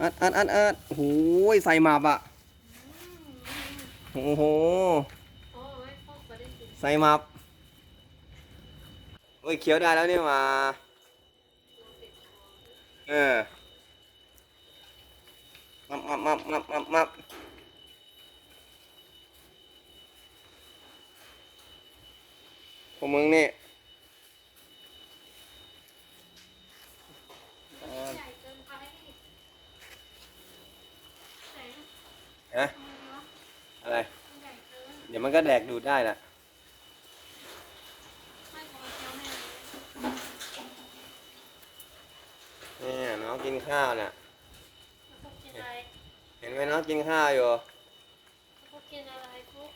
อัดอัดอัดอัดโอ้โห ใส่หมับอะโอ้โห้ใส่หมับเฮ้ยเคี้ยวได้แล้วนี่หว่าเออมับมับมับมับมับมับพวกมึงนี่เออ ใหญ่เกินไปไหน ฮะทำไมวะอะไรมันใหญ่เกินเดี๋ยวมันก็แดกดูดได้แหละไม่พอเคี้ยวแม่เนี่ยน้องกินข้าวเนี่ยแล้วพวกกินอะไรเห็นไหมน้องกินข้าวอยู่แล้วพวกกินอะไรพวก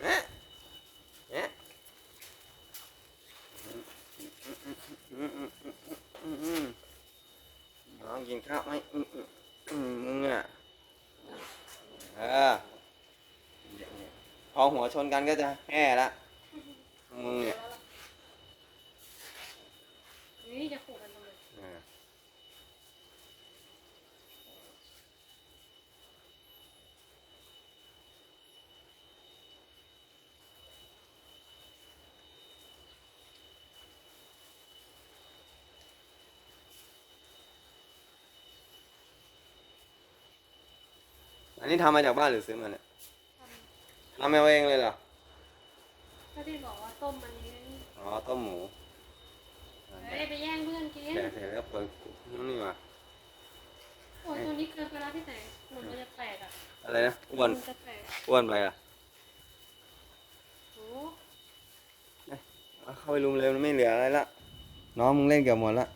เอ๊ะเอ๊ะอืมอืมอืมอืมอืมน้องกิน ข้าวไหมอืมมึงอะเออพอหัวชนกันก็จะแห่ละมึงเนี่ย นี่จะขู่กันทำไม อ่า อันนี้ทำมาจากบ้านหรือซื้อมาเนี่ยททำเอาเองเลยเหรอำก็ที่บอกว่าต้มมันนี้อ๋อ ต้มหมูเฮ้ยไปแย่งเพื่อนกิน แกะเสร็จแล้วเปิดนี่มาโอ้ยตัวนี้เกินไปแล้วที่ไหนหนูมันจะแตกอะอะไรนะ อ้วน มันจะแตกอ้วนไปอะโอ้เอาเข้าไปรุมเลยมันไม่เหลืออะไรละ น้องมึงเล่นเกือบหมดละ